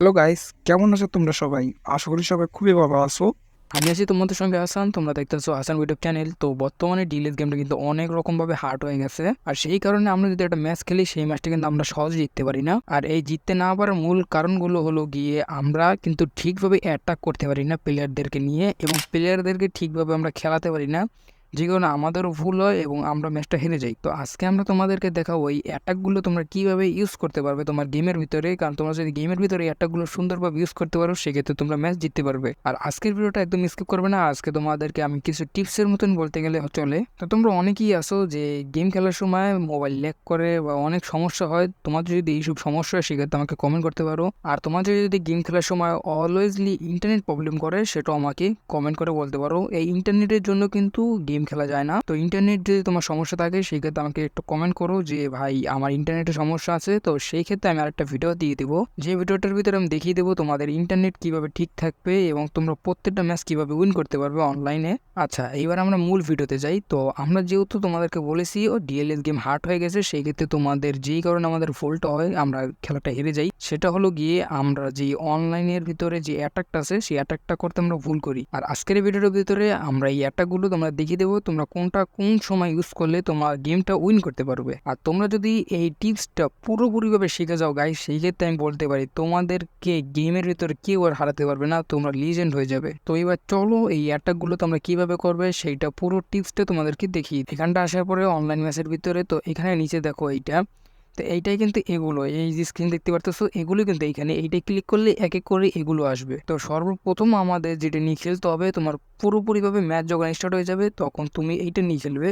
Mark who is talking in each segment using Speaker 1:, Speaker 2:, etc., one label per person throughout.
Speaker 1: Hello guys, কেমন আছো তোমরা সবাই? আশা করি সবাই খুবই ভালো আছো।
Speaker 2: আমি আছি তোমাদের সঙ্গে আসান, তোমরা দেখতেছো আসান ইউটিউব চ্যানেল তো বর্তমানে ডিলেস গেমটা কিন্তু অনেক রকমভাবে হার্ড হয়ে গেছে। আর সেই কারণে আমরা যদি একটা ম্যাচ খেলি, সেই ম্যাচটা কিন্তু আমরা সহজে জিততে পারি না। আর এই জিততে না পারার মূল কারণগুলো হলো গিয়ে আমরা কিন্তু ঠিকভাবে অ্যাটাক করতে পারি না প্লেয়ারদেরকে নিয়ে এবং প্লেয়ারদেরকে ঠিকভাবে আমরা খেলাতে পারি না। যে কারণে আমাদেরও ভুল হয় এবং আমরা ম্যাচটা হেরে যাই। তো আজকে আমরা তোমাদেরকে দেখাবো এই অ্যাটাকগুলো তোমরা কীভাবে ইউজ করতে পারবে তোমার গেমের ভিতরে। কারণ তোমরা যদি গেমের ভিতরে এই অ্যাটাকগুলো সুন্দরভাবে ইউজ করতে পারো, সেক্ষেত্রে তোমরা ম্যাচ জিততে পারবে। আর আজকের ভিডিওটা একদম স্কিপ করবে না। আজকে তোমাদেরকে আমি কিছু টিপসের মতন বলতে গেলে চলে। তো তোমরা অনেকেই আসো যে গেম খেলার সময় মোবাইল ল্যাক করে বা অনেক সমস্যা হয়। তোমাদের যদি এইসব সমস্যা হয়, সেক্ষেত্রে আমাকে কমেন্ট করতে পারো। আর তোমাদের যদি গেম খেলার সময় অলওয়েজলি ইন্টারনেট প্রবলেম করে, সেটাও আমাকে কমেন্ট করে বলতে পারো। এই ইন্টারনেটের জন্য কিন্তু গেম খেলা যায় না। তো ইন্টারনেট যদি তোমার সমস্যা থাকে, সেই ক্ষেত্রে আমাকে একটু কমেন্ট করো যে, ভাই, আমার ইন্টারনেটে সমস্যা আছে। তো সেই ক্ষেত্রে আমি আরেকটা ভিডিও দিয়ে দেবো। যে ভিডিওটার ভিতরে আমি দেখিয়ে দেবো তোমাদের ইন্টারনেট কীভাবে ঠিক থাকবে এবং তোমরা প্রত্যেকটা ম্যাচ কীভাবে উইন করতে পারবে অনলাইনে আচ্ছা এইবার আমরা মূল ভিডিওতে যাই। তো আমরা যেহেতু তোমাদেরকে বলেছি, ও ডিএলএস গেম হার্ট হয়ে গেছে, সেই ক্ষেত্রে তোমাদের যেই কারণে আমাদের ফোল্ট হয়, আমরা খেলাটা হেরে যাই। সেটা হলো গিয়ে আমরা যে অনলাইনের ভিতরে যে অ্যাটাকটা আছে, সেই অ্যাটাকটা করতে আমরা ভুল করি। আর আজকের ভিডিওর ভিতরে আমরা এই অ্যাটাকগুলো তোমরা দেখিয়ে দেবো, তোমরা কোনটা কোন সময় ইউজ করলে তোমার গেমটা উইন করতে পারবে। আর তোমরা যদি এই টিপসটা পুরোপুরিভাবে শিখে যাও গাই সেই ক্ষেত্রে আমি বলতে পারি, তোমাদেরকে গেমের ভিতরে কেউ আর হারাতে পারবে না, তোমরা লিজেন্ড হয়ে যাবে। তো এবার চলো এই অ্যাটাকগুলো তোমরা কীভাবে করবে, সেইটা পুরো টিপসটা তোমাদেরকে দেখি এখানটা আসার পরে অনলাইন ম্যাচের ভিতরে, তো এখানে নিচে দেখো এইটা। তো এইটাই কিন্তু এগুলো। এই যে স্ক্রিন দেখতে পারতেছো, এগুলো কিন্তু এইখানে। এইটাই ক্লিক করলে এক এক করে এগুলো আসবে। তো সর্বপ্রথম আমাদের যেটা নিয়ে খেলতে হবে, তোমার পুরোপুরিভাবে ম্যাচ যখন স্টার্ট হয়ে যাবে, তখন তুমি এইটা নিয়ে খেলবে।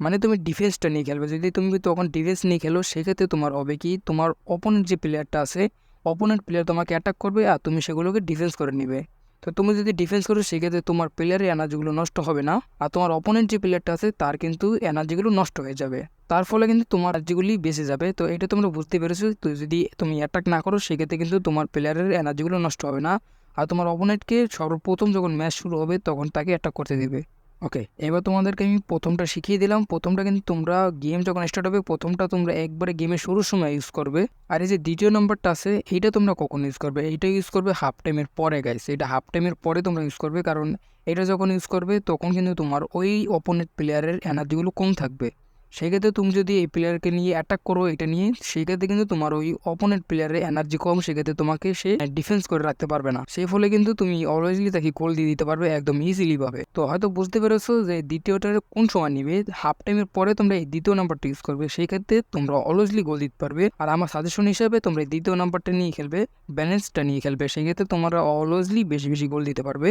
Speaker 2: মানে তুমি ডিফেন্সটা নিয়ে খেলবে। যদি তুমি তখন ডিফেন্স নিয়ে খেলো, সেক্ষেত্রে তোমার হবে কি, তোমার অপোনেন্ট যে প্লেয়ারটা আছে অপোনেন্ট প্লেয়ার তোমাকে অ্যাটাক করবে আর তুমি সেগুলোকে ডিফেন্স করে নিবে। তো তুমি যদি ডিফেন্স করো, সেক্ষেত্রে তোমার প্লেয়ারের এনার্জিগুলো নষ্ট হবে না। আর তোমার অপোনেন্ট যে প্লেয়ারটা আছে, তার কিন্তু এনার্জিগুলো নষ্ট হয়ে যাবে। তার ফলে কিন্তু তোমার এনার্জিগুলি বেঁচে যাবে। তো এটা তোমরা বুঝতে পেরেছ। তো যদি তুমি অ্যাটাক না করো, সেক্ষেত্রে কিন্তু তোমার প্লেয়ারের এনার্জিগুলো নষ্ট হবে না। আর তোমার অপোনেন্টকে সর্বপ্রথম যখন ম্যাচ শুরু হবে, তখন তাকে অ্যাটাক করতে দিবে। ওকে এবার তোমাদেরকে আমি প্রথমটা শিখিয়ে দিলাম। প্রথমটা কিন্তু তোমরা গেম যখন স্টার্ট হবে, প্রথমটা তোমরা একবারে গেমের শুরুর সময় ইউজ করবে। আর এই যে দ্বিতীয় নম্বরটা আছে, এইটা তোমরা কখন ইউজ করবে? এইটা ইউজ করবে হাফ টাইমের পরে গাইছে এটা হাফ টাইমের পরে তোমরা ইউজ করবে, কারণ এটা যখন ইউজ করবে, তখন কিন্তু তোমার ওই অপোনেন্ট প্লেয়ারের এনার্জিগুলো কম থাকবে। সেক্ষেত্রে তুমি যদি এই প্লেয়ারকে নিয়ে অ্যাটাক করো, এটা নিয়ে সেক্ষেত্রে কিন্তু তোমার ওই অপোনেন্ট প্লেয়ারের এনার্জি কম, সেক্ষেত্রে তোমাকে সে ডিফেন্স করে রাখতে পারবে না। সেই ফলে কিন্তু তুমি অলওয়েজলি তাকে গোল দিয়ে দিতে পারবে একদম ইজিলি ভাবে। তো হয়তো বুঝতে পেরেছ যে দ্বিতীয়টার কোন সময় নিবে? হাফ টাইমের পরে তোমরা এই দ্বিতীয় নাম্বারটা ইউজ করবে সেই ক্ষেত্রে তোমরা অলওয়েজলি গোল দিতে পারবে। আর আমার সাজেশন হিসাবে তোমরা দ্বিতীয় নাম্বারটা নিয়ে খেলবে ব্যালেন্সটা নিয়ে খেলবে, সেক্ষেত্রে তোমরা অলওয়েজলি বেশি বেশি গোল দিতে পারবে।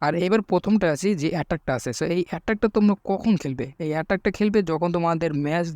Speaker 2: আর এবার প্রথমটা আছে যে অ্যাটাকটা আছে। সো এই অ্যাটাকটা তোমরা কখন খেলবে? এই অ্যাটাকটা খেলবে যখন তোমাদের ম্যাচ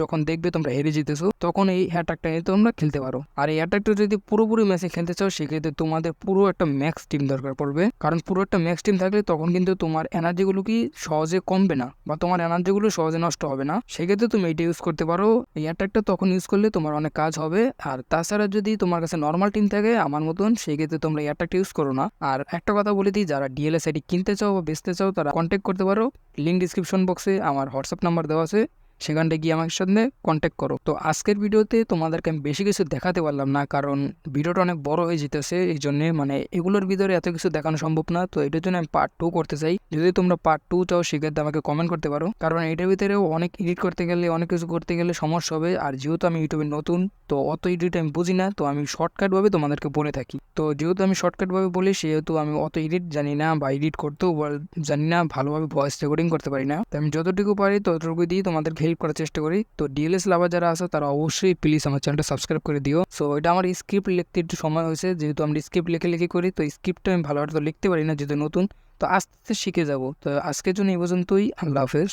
Speaker 2: যখন দেখবে তোমরা হেরে যেতেছো তখন এই অ্যাটাকটা নিয়ে তোমরা খেলতে পারো। আর এই অ্যাটাকটা যদি পুরোপুরি ম্যাচে খেলতে চাও, সেক্ষেত্রে তোমাদের পুরো একটা ম্যাক্স টিম দরকার পড়বে। কারণ পুরো একটা ম্যাক্স টিম থাকলে তখন কিন্তু তোমার এনার্জিগুলো কি সহজে কমবে না, বা তোমার এনার্জিগুলো সহজে নষ্ট হবে না। সেক্ষেত্রে তুমি এটা ইউজ করতে পারো। এই অ্যাটাকটা তখন ইউজ করলে তোমার অনেক কাজ হবে। আর তাছাড়া যদি তোমার কাছে নর্মাল টিম থাকে, আমার মতন, সেক্ষেত্রে তোমরা এই অ্যাটাকটা ইউজ করো না। আর একটা কথা বলে দিই, যারা ডিএলএস আইডি কিনতে চাও বা বেচতে চাও তারা কন্ট্যাক্ট করতে পারো। লিঙ্ক ডিসক্রিপশন বক্সে আমার হোয়াটসঅ্যাপ নাম্বার দেওয়া আছে। সেখানটা গিয়ে আমার সাথে কন্ট্যাক্ট করো। তো আজকের ভিডিওতে তোমাদেরকে আমি বেশি কিছু দেখাতে পারলাম না, কারণ ভিডিওটা অনেক বড় হয়ে যেতেছে, এই জন্যে মানে এগুলোর ভিতরে এত কিছু দেখানো সম্ভব না, তো এটার জন্য আমি পার্ট টু করতে চাই। যদি তোমরা পার্ট টু চাও, সেক্ষেত্রে আমাকে কমেন্ট করতে পারো। কারণ এটার ভিতরেও অনেক এডিট করতে গেলে, অনেক কিছু করতে গেলে সমস্যা হবে। আর যেহেতু আমি ইউটিউবে নতুন, তো অত এডিট আমি বুঝি না, তো আমি শর্টকাটভাবে তোমাদেরকে বলে থাকি। তো যেহেতু আমি শর্টকাটভাবে বলি, সেহেতু আমি অত এডিট জানি না বা এডিট করতেও জানি না, ভালোভাবে ভয়েস রেকর্ডিং করতে পারি না। তো আমি যতটুকু পারি ততটুকু দিয়ে তোমাদেরকে হেল্প করার চেষ্টা করি। তো ডিএলএস লাভার যারা আছে, তারা অবশ্যই প্লিজ আমার চ্যানেলটা সাবস্ক্রাইব করে দিও। সো এটা আমার স্ক্রিপ্ট লিখতে একটু সময় হয়েছে, যেহেতু আমরা স্ক্রিপ্ট লিখে লিখে করি, তো স্ক্রিপ্টটা আমি ভালোভাবে তো লিখতে পারি না, যেহেতু নতুন। তো আস্তে আস্তে শিখে যাব। তো আজকের জন্য এই পর্যন্তই, আল্লাহ হাফেজ।